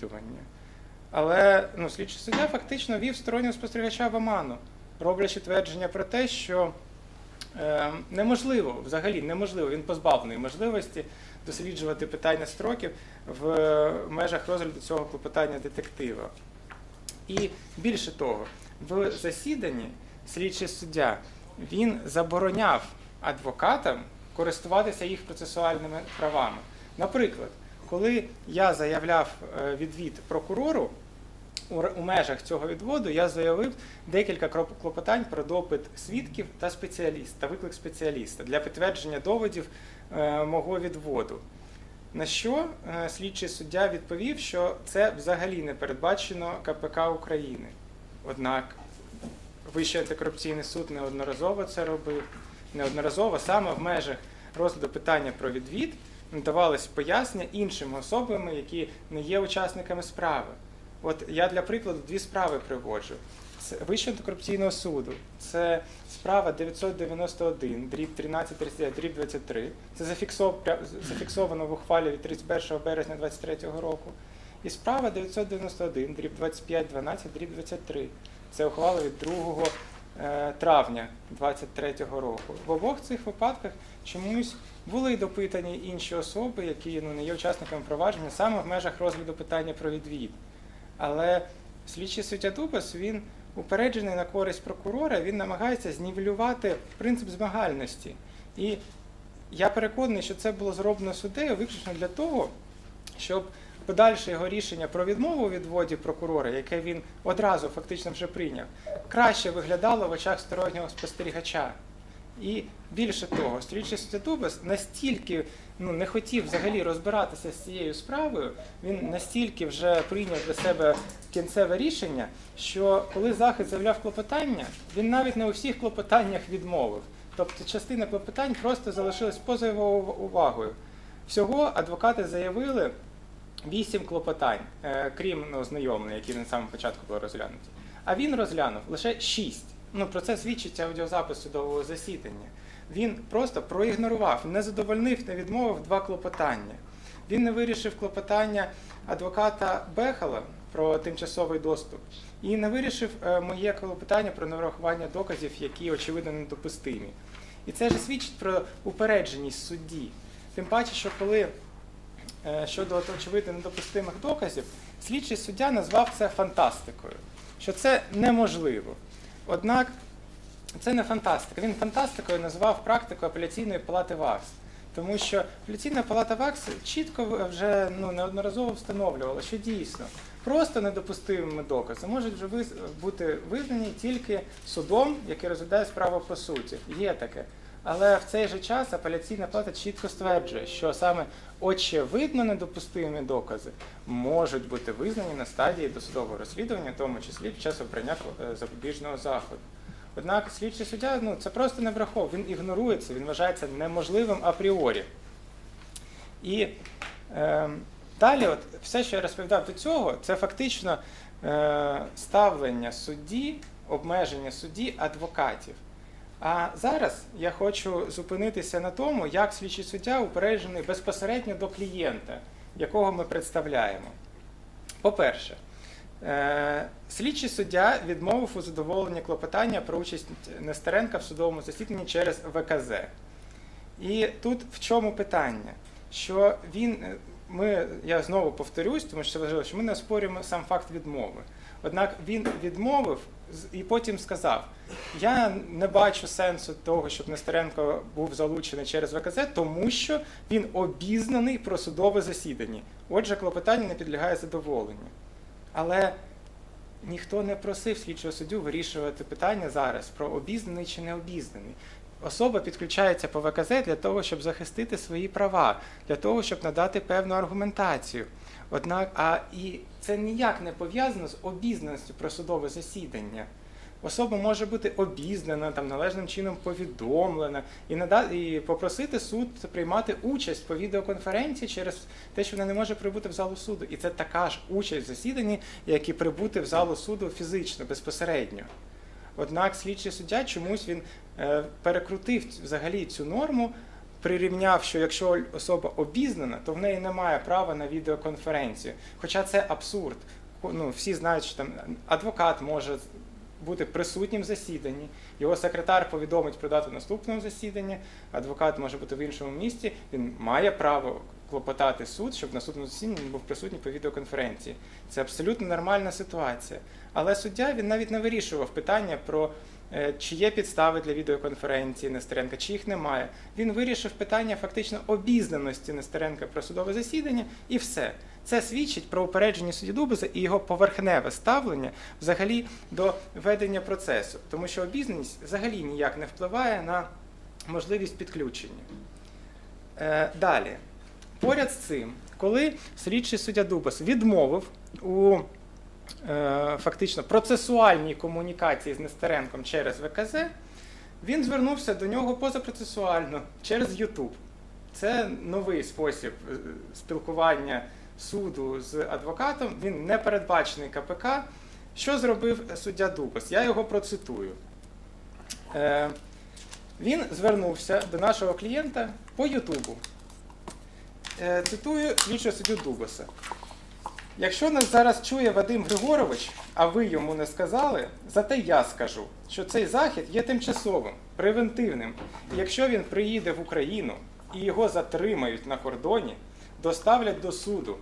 розслідування. Але ну, слідчий суддя фактично вів стороннього спостерігача в оману, роблячи твердження про те, що е, неможливо, взагалі неможливо, він позбавлений можливості досліджувати питання строків в межах розгляду цього клопотання детектива. І більше того, в засіданні слідчий суддя він забороняв адвокатам користуватися їх процесуальними правами. Наприклад, коли я заявляв е, відвід прокурору, у межах цього відводу я заявив декілька клопотань про допит свідків та спеціаліста, виклик спеціаліста для підтвердження доводів е, мого відводу. На що е, слідчий суддя відповів, що це взагалі не передбачено КПК України. Однак Вищий антикорупційний суд неодноразово це робив. Неодноразово саме в межах розгляду питання про відвід надавались пояснення іншими особами, які не є учасниками справи. От я для прикладу дві справи приводжу. Це Вищого антикорупційного суду. Це справа 991, дріб 1339, дріб 23. Це зафіксов- зафіксовано в ухвалі від 31 березня 2023 року. І справа 991, дріб 25, 12, дріб 23. Це ухвала від 2 е, травня 2023 року. В обох цих випадках чомусь були допитані інші особи, які ну, не є учасниками провадження, саме в межах розгляду питання про відвід. Але слідчий суддя Дубас, він упереджений на користь прокурора, він намагається знівелювати принцип змагальності. І я переконаний, що це було зроблено суддею виключно для того, щоб подальше його рішення про відмову у відводі прокурора, яке він одразу фактично вже прийняв, краще виглядало в очах стороннього спостерігача. І більше того, слідчий суддя настільки ну, не хотів взагалі розбиратися з цією справою, він настільки вже прийняв для себе кінцеве рішення, що коли захист заявляв клопотання, він навіть не у всіх клопотаннях відмовив. Тобто частина клопотань просто залишилась поза його увагою. Всього адвокати заявили вісім клопотань, е, крім ну, знайомлення, які на самому початку були розглянуті. А він розглянув лише шість. Ну, про це свідчить аудіозапис судового засідання. Він просто проігнорував, не задовольнив, не відмовив два клопотання. Він не вирішив клопотання адвоката Бехала про тимчасовий доступ і не вирішив е, моє клопотання про неврахування доказів, які очевидно недопустимі. І це ж свідчить про упередженість судді. Тим паче, що коли щодо очевидно недопустимих доказів, слідчий суддя назвав це фантастикою, що це неможливо. Однак це не фантастика. Він фантастикою назвав практику апеляційної палати ВАКС. Тому що апеляційна палата ВАКС чітко вже ну, неодноразово встановлювала, що дійсно просто недопустимими докази можуть вже бути визнані тільки судом, який розглядає справу по суті. Є таке. Але в цей же час апеляційна палата чітко стверджує, що саме очевидно недопустимі докази можуть бути визнані на стадії досудового розслідування, в тому числі під час обрання е, запобіжного заходу. Однак слідчий суддя ну, це просто не враховує, він ігнорує це, він вважає це неможливим апріорі. І е, далі, от, все, що я розповідав до цього, це фактично е, ставлення судді, обмеження судді адвокатів. А зараз я хочу зупинитися на тому, як слідчий суддя упереджений безпосередньо до клієнта, якого ми представляємо. По-перше, е, слідчий суддя відмовив у задоволенні клопотання про участь Нестеренка в судовому засіданні через ВКЗ. І тут в чому питання? Що він, е, ми, я знову повторюсь, тому що важливо, що ми не оспорюємо сам факт відмови. Однак він відмовив і потім сказав: я не бачу сенсу того, щоб Нестеренко був залучений через ВКЗ, тому що він обізнаний про судове засідання. Отже, клопотання не підлягає задоволенню. Але ніхто не просив слідчого суддю вирішувати питання зараз про обізнаний чи не обізнаний. Особа підключається по ВКЗ для того, щоб захистити свої права, для того, щоб надати певну аргументацію. Однак, а і це ніяк не пов'язано з обізнаністю про судове засідання. Особа може бути обізнана, там належним чином повідомлена і нада- і попросити суд приймати участь по відеоконференції через те, що вона не може прибути в залу суду. І це така ж участь в засіданні, як і прибути в залу суду фізично, безпосередньо. Однак слідчий суддя чомусь він е, перекрутив взагалі цю норму прирівняв, що якщо особа обізнана, то в неї немає права на відеоконференцію. Хоча це абсурд. Ну, всі знають, що там адвокат може бути присутнім в засіданні, його секретар повідомить про дату наступного засідання, адвокат може бути в іншому місті, він має право клопотати суд, щоб на наступному засіданні був присутній по відеоконференції. Це абсолютно нормальна ситуація. Але суддя він навіть не вирішував питання про е, чи є підстави для відеоконференції Нестеренка, чи їх немає. Він вирішив питання фактично обізнаності Нестеренка про судове засідання і все. Це свідчить про упередження судді Дубаса і його поверхневе ставлення взагалі до ведення процесу, тому що обізнаність взагалі ніяк не впливає на можливість підключення. Е, далі, поряд з цим, коли слідчий суддя Дубас відмовив у е, фактично процесуальній комунікації з Нестеренком через ВКЗ, він звернувся до нього позапроцесуально через YouTube. Це новий спосіб е, спілкування суду з адвокатом. Він не передбачений КПК. Що зробив суддя Дубас? Я його процитую. Е, він звернувся до нашого клієнта по Ютубу. Е, цитую слідчого суддю Дубаса. Якщо нас зараз чує Вадим Григорович, а ви йому не сказали, зате я скажу, що цей захід є тимчасовим, превентивним. І якщо він приїде в Україну і його затримають на кордоні, доставлять до суду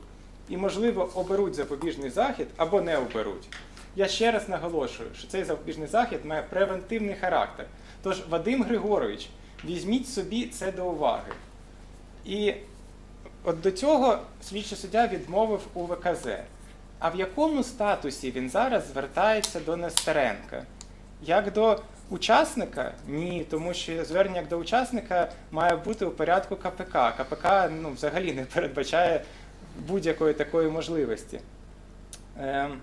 і, можливо, оберуть запобіжний захід або не оберуть. Я ще раз наголошую, що цей запобіжний захід має превентивний характер. Тож, Вадим Григорович, візьміть собі це до уваги. І от до цього слідчий суддя відмовив у ВКЗ. А в якому статусі він зараз звертається до Нестеренка? Як до учасника? Ні, тому що звернення як до учасника має бути у порядку КПК. КПК ну, взагалі не передбачає будь-якої такої можливості. Ем,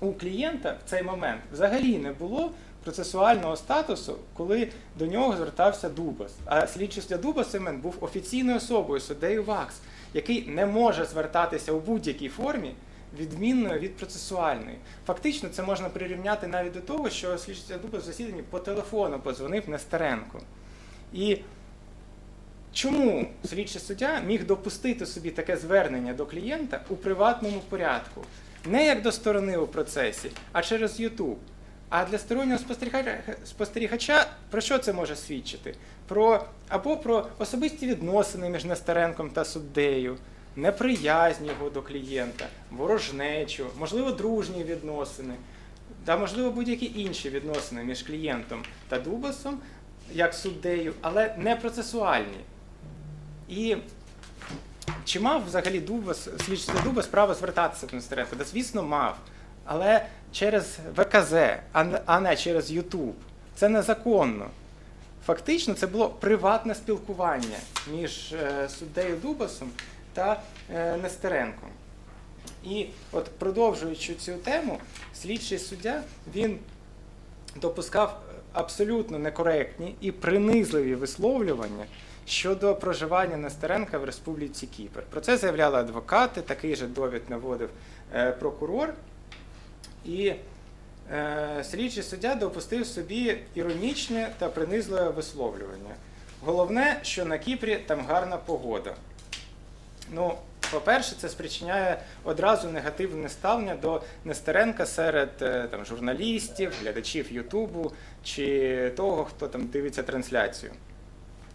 у клієнта в цей момент взагалі не було процесуального статусу, коли до нього звертався Дубас. А слідчий суддя Дубас Семен був офіційною особою суддею ВАКС, який не може звертатися у будь-якій формі відмінною від процесуальної. Фактично, це можна прирівняти навіть до того, що слідчий Дубас в засіданні по телефону подзвонив Нестеренку. І Чому слідчий суддя міг допустити собі таке звернення до клієнта у приватному порядку? Не як до сторони у процесі, а через YouTube. А для стороннього спостерігача, про що це може свідчити? Про, або про особисті відносини між Нестеренком та суддею, неприязнь його до клієнта, ворожнечу, можливо, дружні відносини, та можливо будь-які інші відносини між клієнтом та Дубасом, як суддею, але не процесуальні. І чи мав взагалі Дубас, слідчий Дубас право звертатися до Нестеренка? Да, звісно, мав. Але через ВКЗ, а не- через Ютуб. Це незаконно. Фактично, це було приватне спілкування між е, суддею Дубасом та е, Нестеренком. І от продовжуючи цю тему, слідчий суддя він допускав абсолютно некоректні і принизливі висловлювання щодо проживання Нестеренка в Республіці Кіпр. Про це заявляли адвокати, такий же довід наводив е, прокурор. І е, слідчий суддя допустив собі іронічне та принизливе висловлювання. Головне, що на Кіпрі там гарна погода. Ну, по-перше, це спричиняє одразу негативне ставлення до Нестеренка серед е, там, журналістів, глядачів Ютубу чи того, хто там дивиться трансляцію.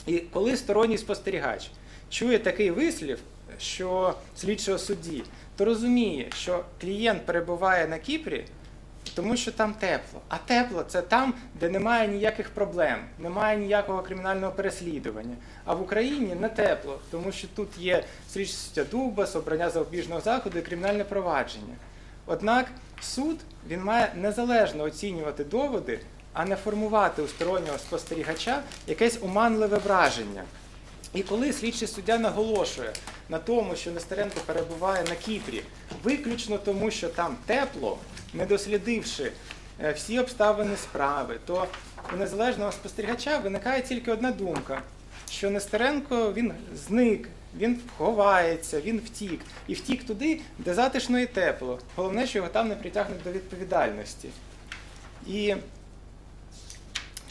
І коли сторонній спостерігач чує такий вислів, що слідчого судді, то розуміє, що клієнт перебуває на Кіпрі, тому що там тепло. А тепло це там, де немає ніяких проблем, немає ніякого кримінального переслідування. А в Україні не тепло, тому що тут є слідчий суддя Дубас, обрання запобіжного заходу і кримінальне провадження. Однак суд він має незалежно оцінювати доводи, а не формувати у стороннього спостерігача якесь уманливе враження. І коли слідчий суддя наголошує на тому, що Нестеренко перебуває на Кіпрі, виключно тому, що там тепло, не дослідивши е, всі обставини справи, то у незалежного спостерігача виникає тільки одна думка, що Нестеренко він зник, він ховається, він втік. І втік туди, де затишно і тепло. Головне, що його там не притягнуть до відповідальності. І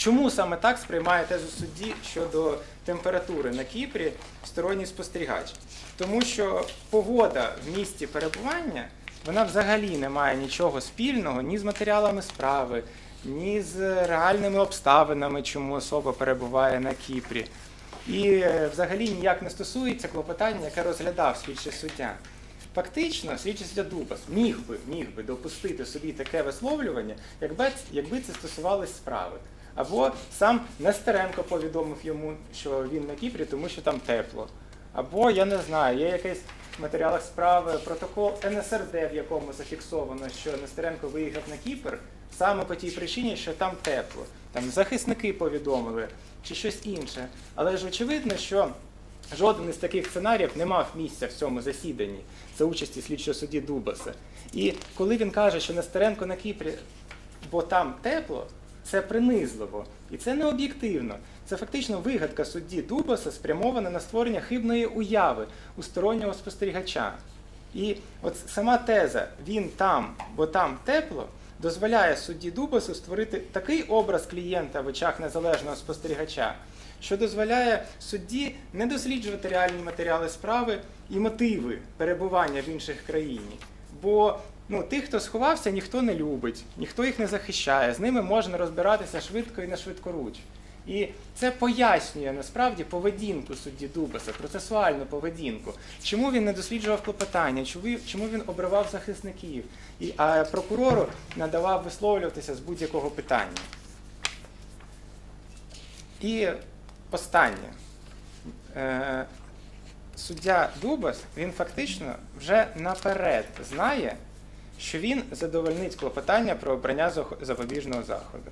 Чому саме так сприймає тезу судді щодо температури на Кіпрі сторонній спостерігач? Тому що погода в місті перебування вона взагалі не має нічого спільного ні з матеріалами справи, ні з реальними обставинами, чому особа перебуває на Кіпрі. І е, взагалі ніяк не стосується клопотання, яке розглядав слідчий суддя. Фактично, слідчий суддя Дубас міг би, міг би допустити собі таке висловлювання, якби, якби це стосувалось справи. Або сам Нестеренко повідомив йому, що він на Кіпрі, тому що там тепло. Або я не знаю, є якийсь в матеріалах справи протокол НСРД, в якому зафіксовано, що Нестеренко виїхав на Кіпр саме по тій причині, що там тепло. Там захисники повідомили чи щось інше. Але ж очевидно, що жоден із таких сценаріїв не мав місця в цьому засіданні за участі слідчого судді Дубаса. І коли він каже, що Нестеренко на Кіпрі, бо там тепло, це принизливо і це не об'єктивно. Це фактично вигадка судді Дубаса, спрямована на створення хибної уяви у стороннього спостерігача. І от сама теза він там, бо там тепло, дозволяє судді Дубасу створити такий образ клієнта в очах незалежного спостерігача, що дозволяє судді не досліджувати реальні матеріали справи і мотиви перебування в інших країні. Бо ну, тих, хто сховався, ніхто не любить, ніхто їх не захищає, з ними можна розбиратися швидко і на швидкоруч. І це пояснює насправді поведінку судді Дубаса, процесуальну поведінку. Чому він не досліджував клопотання, чому- він обривав захисників, і, а прокурору надавав висловлюватися з будь-якого питання. І останнє. Е, суддя Дубас, він фактично вже наперед знає, що він задовольнить клопотання про обрання запобіжного заходу.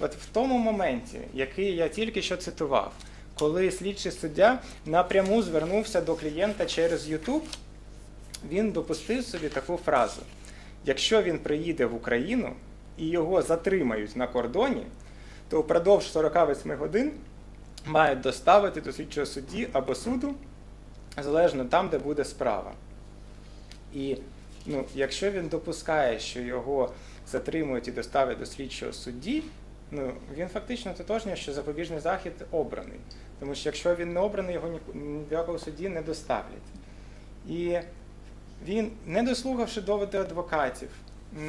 От в тому моменті, який я тільки що цитував, коли слідчий суддя напряму звернувся до клієнта через YouTube, він допустив собі таку фразу: якщо він приїде в Україну і його затримають на кордоні, то впродовж 48 годин мають доставити до слідчого судді або суду, залежно там, де буде справа. І ну, якщо він допускає, що його затримують і доставлять до слідчого судді, ну, він фактично тотожнює, що запобіжний захід обраний. Тому що якщо він не обраний, його ні- ні до якого судді не доставлять. І він, не дослухавши доводи адвокатів,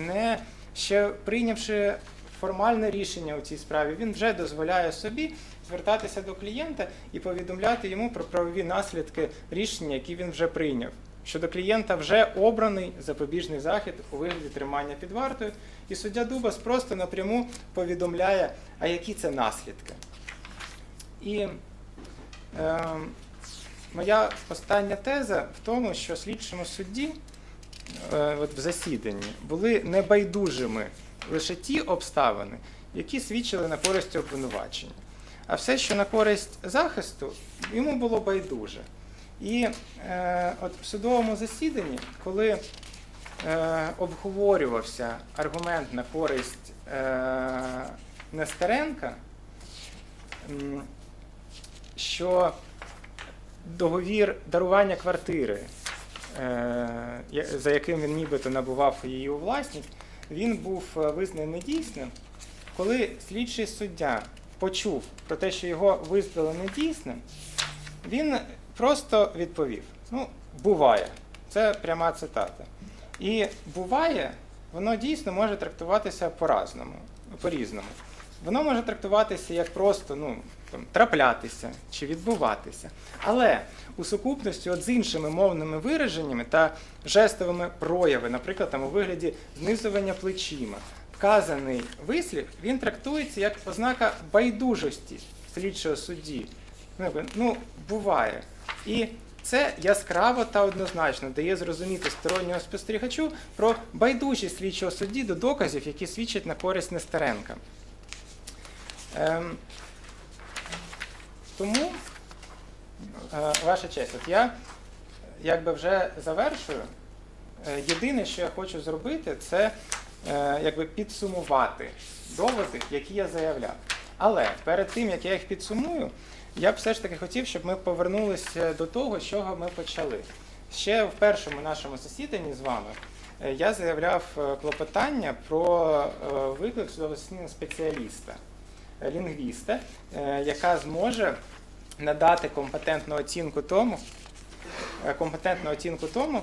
не ще прийнявши формальне рішення у цій справі, він вже дозволяє собі звертатися до клієнта і повідомляти йому про правові наслідки рішення, які він вже прийняв. Щодо клієнта вже обраний запобіжний захід у вигляді тримання під вартою, і суддя Дубас просто напряму повідомляє, а які це наслідки. І е, моя остання теза в тому, що слідчому судді е, от в засіданні були небайдужими лише ті обставини, які свідчили на користь обвинувачення. А все, що на користь захисту, йому було байдуже. І е, от в судовому засіданні, коли е, обговорювався аргумент на користь е, Нестеренка, що договір дарування квартири, е, за яким він нібито набував її у власність, він був е, визнаний недійсним, коли слідчий суддя почув про те, що його визнали недійсним, він просто відповів: ну, буває. Це пряма цитата. І буває, воно дійсно може трактуватися по-разному, по-різному. Воно може трактуватися як просто ну, там, траплятися чи відбуватися. Але у сукупності от з іншими мовними вираженнями та жестовими прояви, наприклад, там, у вигляді знизування плечима, вказаний вислів він трактується як ознака байдужості слідчого судді. Ну, Ну, буває. І це яскраво та однозначно дає зрозуміти стороннього спостерігачу про байдужість слідчого судді до доказів, які свідчать на користь Нестеренка. Ем, тому, е, ваша честь, от я якби вже завершую. Е, Єдине, що я хочу зробити, це е, якби підсумувати доводи, які я заявляв. Але перед тим, як я їх підсумую, я б все ж таки хотів, щоб ми повернулися до того, з чого ми почали. Ще в першому нашому засіданні з вами е, я заявляв е, клопотання про е, виклик судового засідання спеціаліста. лінгвіста, яка зможе надати компетентну оцінку тому, компетентну оцінку тому,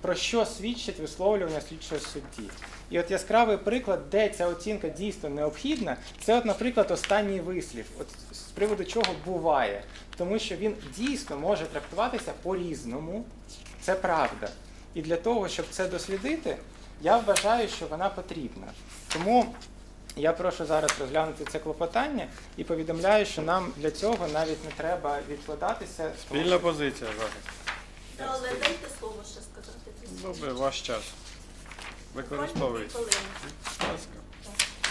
про що свідчить висловлювання слідчого судді. І от яскравий приклад, де ця оцінка дійсно необхідна, це, от, наприклад, останній вислів, от з приводу чого буває, тому що він дійсно може трактуватися по-різному. Це правда. І для того, щоб це дослідити, я вважаю, що вона потрібна. Тому я прошу зараз розглянути це клопотання і повідомляю, що нам для цього навіть не треба відкладатися. Спільна що- позиція захист. Але дайте слово ще сказати. Добре, ваш час. Використовуйте. Буквально дві Будь ласка.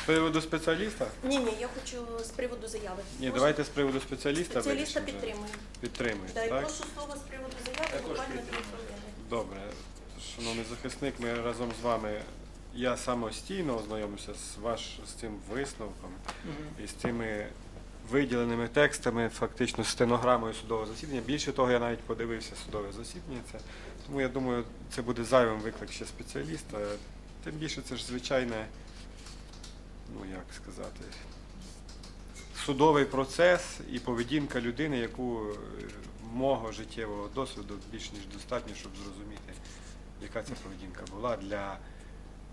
З приводу спеціаліста? Ні, ні, я хочу з приводу заяви. Ні, Можна? давайте з приводу спеціаліста. Спеціаліста вирішимо вже. підтримую. Підтримуєте, Да, і так? прошу слово з приводу заяви буквально дві хвилини. Добре. Шановний захисник, ми разом з вами. Я самостійно ознайомився з ваш з цим висновком і з цими виділеними текстами, фактично стенограмою судового засідання. Більше того, я навіть подивився судове засідання. Це тому я думаю, це буде зайвим виклик ще спеціаліста. Тим більше це ж звичайне, ну як сказати, судовий процес і поведінка людини, яку е, мого життєвого досвіду більш ніж достатньо, щоб зрозуміти, яка ця поведінка була для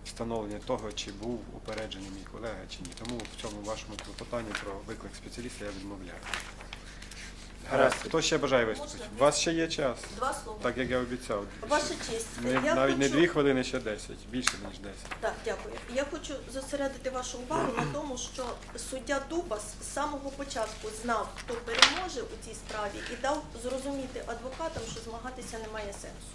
встановлення того, чи був упереджений мій колега чи ні. Тому в цьому вашому клопотанні про виклик спеціаліста я відмовляю. Гаразд, хто ще бажає виступити? У вас ще є час, Два слова. так як я обіцяв. Ваша честь, Не, я навіть не хочу... дві хвилини, ще десять, більше ніж десять. Так, дякую. Я хочу зосередити вашу увагу на тому, що суддя Дубас з самого початку знав, хто переможе у цій справі, і дав зрозуміти адвокатам, що змагатися немає сенсу.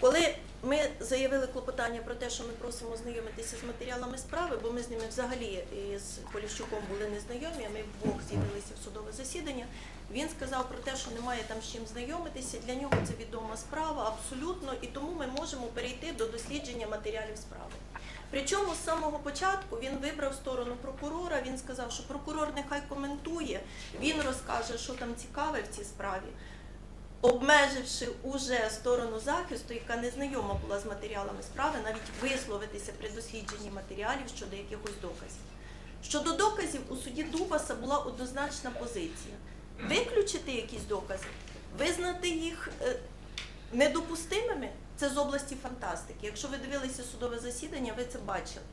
Коли ми заявили клопотання про те, що ми просимо знайомитися з матеріалами справи, бо ми з ними взагалі із Поліщуком були незнайомі, а ми вдвох з'явилися в судове засідання. Він сказав про те, що немає там з чим знайомитися. Для нього це відома справа абсолютно, і тому ми можемо перейти до дослідження матеріалів справи. Причому з самого початку він вибрав сторону прокурора. Він сказав, що прокурор нехай коментує, він розкаже, що там цікаве в цій справі обмеживши уже сторону захисту, яка не знайома була з матеріалами справи, навіть висловитися при дослідженні матеріалів щодо якихось доказів. Щодо доказів у суді Дубаса була однозначна позиція: виключити якісь докази, визнати їх е, недопустимими це з області фантастики. Якщо ви дивилися судове засідання, ви це бачили.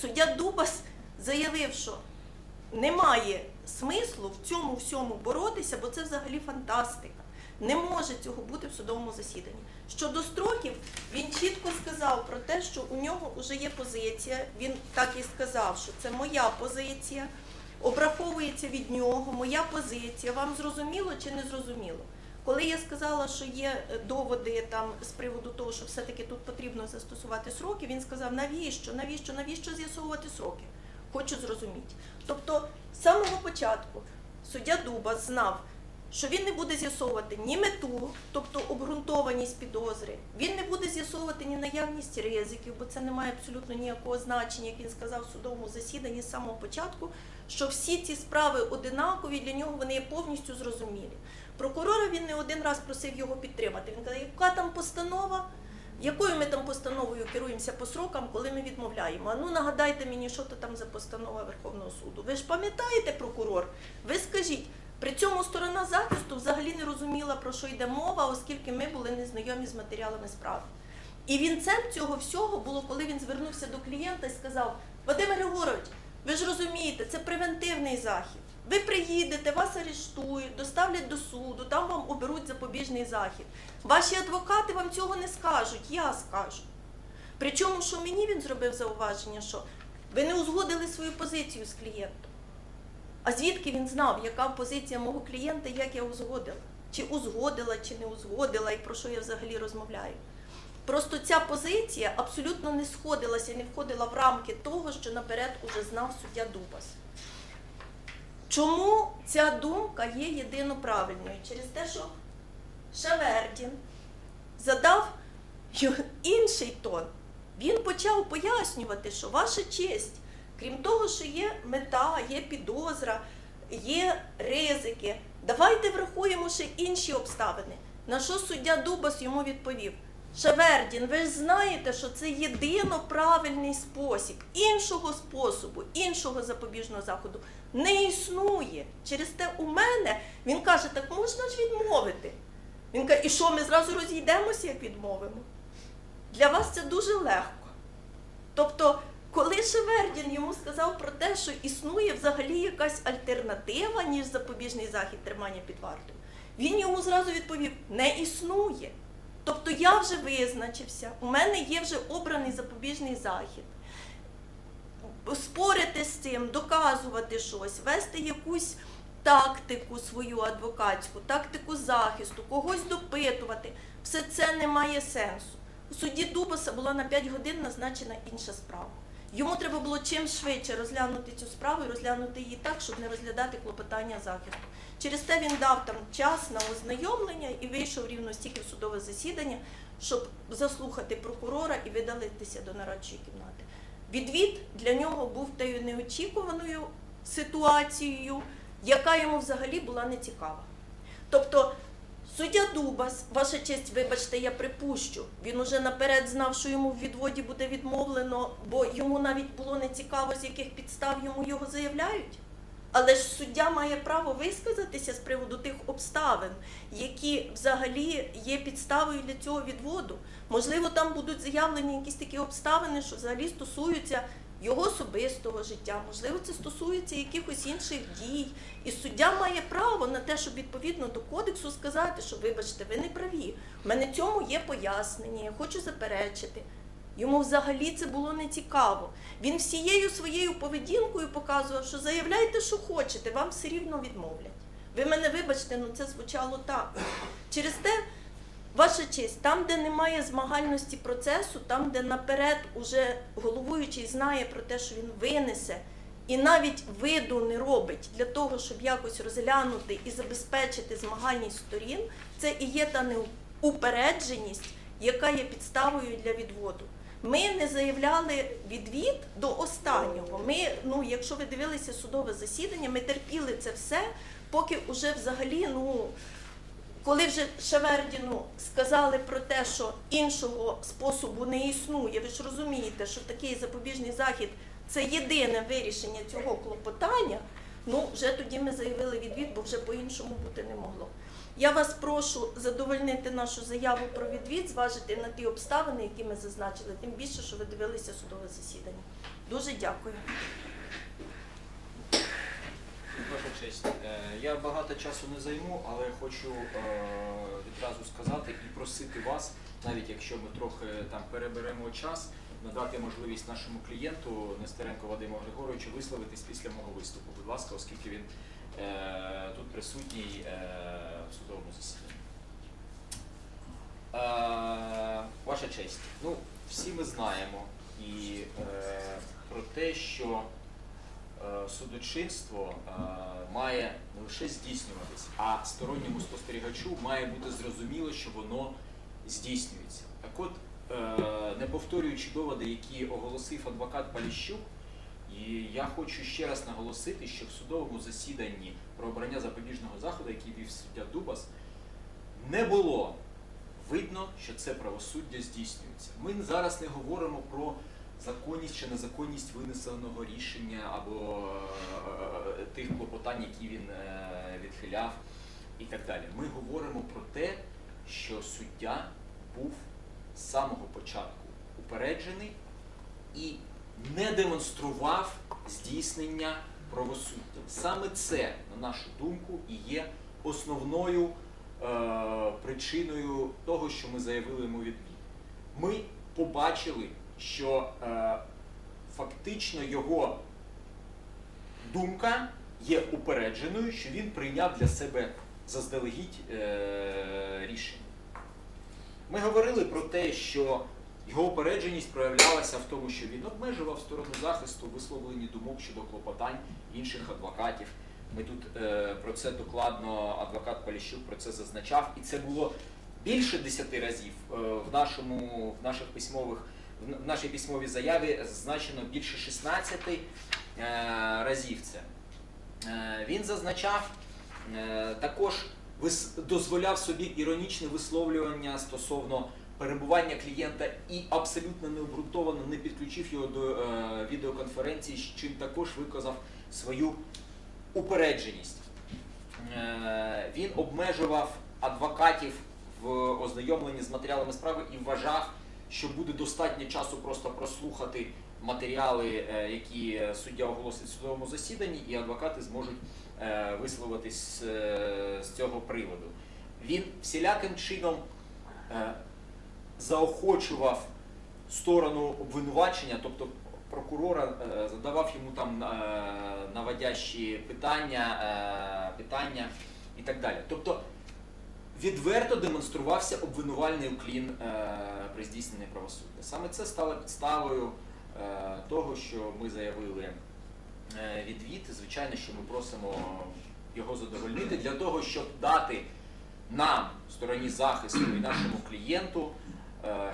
Суддя Дубас заявив, що немає смислу в цьому всьому боротися, бо це взагалі фантастика. Не може цього бути в судовому засіданні. Щодо строків, він чітко сказав про те, що у нього вже є позиція. Він так і сказав, що це моя позиція, обраховується від нього, моя позиція. Вам зрозуміло чи не зрозуміло? Коли я сказала, що є е, доводи там з приводу того, що все-таки тут потрібно застосувати сроки, він сказав, навіщо, навіщо, навіщо з'ясовувати сроки? Хочу зрозуміти. Тобто, з самого початку суддя Дуба знав, що він не буде з'ясовувати ні мету, тобто обґрунтованість підозри, він не буде з'ясовувати ні наявність ризиків, бо це не має абсолютно ніякого значення, як він сказав в судовому засіданні з самого початку, що всі ці справи одинакові, для нього вони є повністю зрозумілі. Прокурора він не один раз просив його підтримати. Він каже, яка там постанова? Якою ми там постановою керуємося по срокам, коли ми відмовляємо? А ну нагадайте мені, що то там за постанова Верховного суду. Ви ж пам'ятаєте, прокурор? Ви скажіть, при цьому сторона захисту взагалі не розуміла, про що йде мова, оскільки ми були незнайомі з матеріалами справи. І вінцем цього всього було, коли він звернувся до клієнта і сказав: Вадим Григорович, ви ж розумієте, це превентивний захід. Ви приїдете, вас арештують, доставлять до суду, там вам оберуть запобіжний захід. Ваші адвокати вам цього не скажуть, я скажу. Причому, що мені він зробив зауваження, що ви не узгодили свою позицію з клієнтом. А звідки він знав, яка позиція мого клієнта, як я узгодила? Чи узгодила, чи не узгодила, і про що я взагалі розмовляю? Просто ця позиція абсолютно не сходилася, не входила в рамки того, що наперед уже знав суддя Дубас. Чому ця думка є єдино правильною? Через те, що Шавердін задав інший тон. Він почав пояснювати, що ваша честь, крім того, що є мета, є підозра, є ризики, давайте врахуємо ще інші обставини. На що суддя Дубас йому відповів: Шевердін, ви ж знаєте, що це єдино правильний спосіб. Іншого способу, іншого запобіжного заходу не існує. Через те у мене він каже, так можна ж відмовити. Він каже, і що ми зразу розійдемося, як відмовимо? Для вас це дуже легко. Тобто, коли Шевердін йому сказав про те, що існує взагалі якась альтернатива, ніж запобіжний захід тримання під вартою, він йому зразу відповів: не існує. Тобто я вже визначився, у мене є вже обраний запобіжний захід. Спорити з цим, доказувати щось, вести якусь тактику свою адвокатську, тактику захисту, когось допитувати, все це не має сенсу. У судді Дубаса була на 5 годин назначена інша справа. Йому треба було чим швидше розглянути цю справу і розглянути її так, щоб не розглядати клопотання захисту. Через те він дав там час на ознайомлення і вийшов рівно стільки в судове засідання, щоб заслухати прокурора і видалитися до нарадчої кімнати. Відвід для нього був тою неочікуваною ситуацією, яка йому взагалі була не цікава. Тобто суддя Дубас, ваша честь, вибачте, я припущу, він уже наперед знав, що йому в відводі буде відмовлено, бо йому навіть було не цікаво, з яких підстав йому його заявляють. Але ж суддя має право висказатися з приводу тих обставин, які взагалі є підставою для цього відводу. Можливо, там будуть заявлені якісь такі обставини, що взагалі стосуються його особистого життя, можливо, це стосується якихось інших дій. І суддя має право на те, щоб відповідно до кодексу сказати, що вибачте, ви не праві. У мене цьому є пояснення, я хочу заперечити. Йому взагалі це було не цікаво. Він всією своєю поведінкою показував, що заявляйте, що хочете, вам все рівно відмовлять. Ви мене вибачте, ну це звучало так. Через те, ваша честь, там, де немає змагальності процесу, там, де наперед уже головуючий знає про те, що він винесе, і навіть виду не робить для того, щоб якось розглянути і забезпечити змагальність сторін, це і є та неупередженість, яка є підставою для відводу. Ми не заявляли відвід до останнього. Ми, ну, якщо ви дивилися судове засідання, ми терпіли це все, поки вже взагалі, ну, коли вже Шевердіну сказали про те, що іншого способу не існує, ви ж розумієте, що такий запобіжний захід це єдине вирішення цього клопотання, ну вже тоді ми заявили відвід, бо вже по-іншому бути не могло. Я вас прошу задовольнити нашу заяву про відвід, зважити на ті обставини, які ми зазначили, тим більше, що ви дивилися судове засідання. Дуже дякую. Ваша честь, е, я багато часу не займу, але хочу е, відразу сказати і просити вас, навіть якщо ми трохи там переберемо час, надати можливість нашому клієнту Нестеренко Вадиму Григоровичу висловитись після мого виступу. Будь ласка, оскільки він е, тут присутній в судовому засіданні. Ваша честь, ну всі ми знаємо і про те, що судочинство е, має не лише здійснюватись, а сторонньому спостерігачу має бути зрозуміло, що воно здійснюється. Так от, е, не повторюючи доводи, які оголосив адвокат Поліщук, і я хочу ще раз наголосити, що в судовому засіданні про обрання запобіжного заходу, який вів суддя Дубас, не було видно, що це правосуддя здійснюється. Ми зараз не говоримо про законність чи незаконність винесеного рішення або е, тих клопотань, які він е, відхиляв, і так далі. Ми говоримо про те, що суддя був з самого початку упереджений і не демонстрував здійснення правосуддя. Саме це, на нашу думку, і є основною е, причиною того, що ми заявили йому відвід. Ми побачили, що е, фактично його думка є упередженою, що він прийняв для себе заздалегідь е, рішення. Ми говорили про те, що його упередженість проявлялася в тому, що він обмежував сторону захисту висловлені думок щодо клопотань інших адвокатів. Ми тут е, про це докладно адвокат Поліщук про це зазначав, і це було більше десяти разів е, в нашому в наших письмових в нашій письмовій заяві зазначено більше 16 е, разів це. Е, Він зазначав е, також дозволяв собі іронічне висловлювання стосовно перебування клієнта і абсолютно необґрунтовано не підключив його до відеоконференції, з чим також виказав свою упередженість. Він обмежував адвокатів в ознайомленні з матеріалами справи і вважав, що буде достатньо часу просто прослухати матеріали, е, які суддя оголосить в судовому засіданні, і адвокати зможуть е, висловитись е, з цього приводу. Він всіляким чином е, заохочував сторону обвинувачення, тобто прокурора е, задавав йому там е, наводящі питання, е, питання і так далі. Тобто відверто демонструвався обвинувальний уклін е, при здійсненні правосуддя. Саме це стало підставою е, того, що ми заявили е, відвід. Звичайно, що ми просимо його задовольнити для того, щоб дати нам, стороні захисту і нашому клієнту,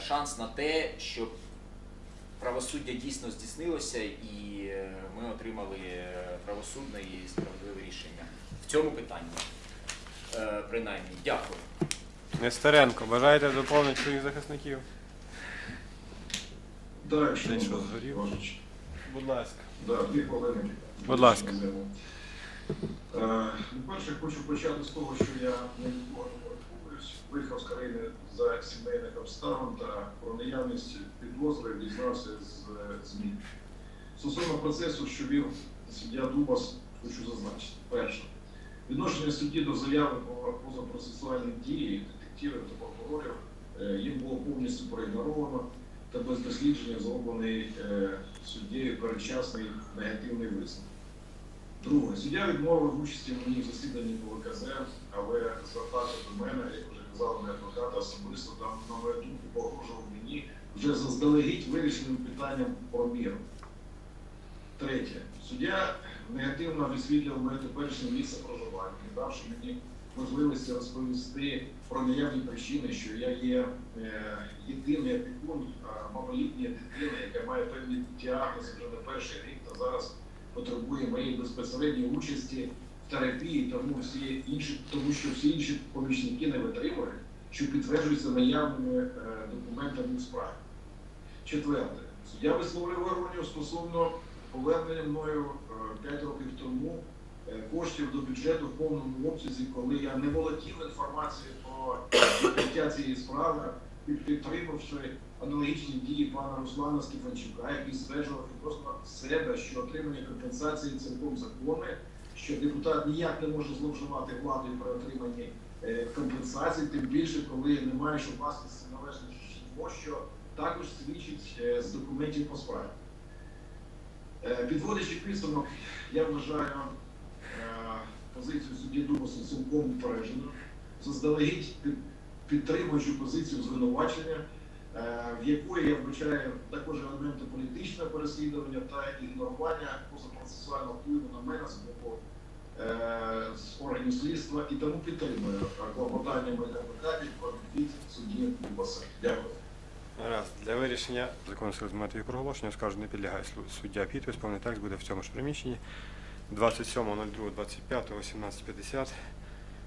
шанс на те, щоб правосуддя дійсно здійснилося і ми отримали правосудне і справедливе рішення в цьому питанні. Е, Принаймні, дякую. Нестеренко, бажаєте доповнити своїх захисників? Так, якщо що згорів? Будь ласка. Да, дві хвилини. Будь ласка. Е, По-перше, хочу почати з того, що я не. Виїхав з країни за сімейних обставин та про наявність підозри дізнався з е, ЗМІ. Стосовно процесу, що вів суддя Дубас, хочу зазначити. Перше, відношення судді до заяви про позапроцесуальні дії детективів та прокурорів е, їм було повністю проігноровано та без дослідження зроблений е, суддєю передчасний негативний висновок. Друге, суддя відмовив в участі мені в засіданні ВКЗ, але звертався до мене, як вже казали мій адвокат, особисто там, на мою думку, погрожував мені вже заздалегідь вирішеним питанням про міру. Третє, суддя негативно висвітлював моє теперішнє місце проживання, давши мені можливості розповісти про наявні причини, що я є е, єдиний опікун малолітньої дитини, яка має певні діагнози вже не перший рік та зараз потребує моєї безпосередньої участі в терапії, тому всі інші, тому що всі інші помічники не витримують, що підтверджується наявними е, документами у справі. Четверте, суддя висловлює виявлення стосовно повернення мною 5 років тому е, коштів до бюджету в повному обсязі, коли я не володів інформацією про відкриття цієї справи, під- підтримавши аналогічні дії пана Руслана Стефанчука, який стверджував відносно себе, що отримання компенсації цілком законне, що депутат ніяк не може зловживати владою при отриманні е, компенсації, тим більше, коли немає що власності належить житло, що також свідчить е, з документів по справі. Е, Підводячи підсумок, я вважаю е, позицію судді Дубаса цілком упереджено, заздалегідь підтримуючи позицію звинувачення, е, в якої я вбачаю також елементи політичного переслідування та ігнорування позапроцесуального впливу на мене з боку з органів слідства і тому підтримую клопотання адвокатів про відвід судді Дубаса. Дякую. Раз. Для вирішення закону сил змати проголошення скажу, не підлягає суддя підпис, повний текст буде в цьому ж приміщенні 27.02.25.18.50,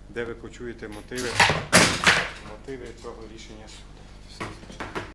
де ви почуєте мотиви, мотиви цього рішення суду.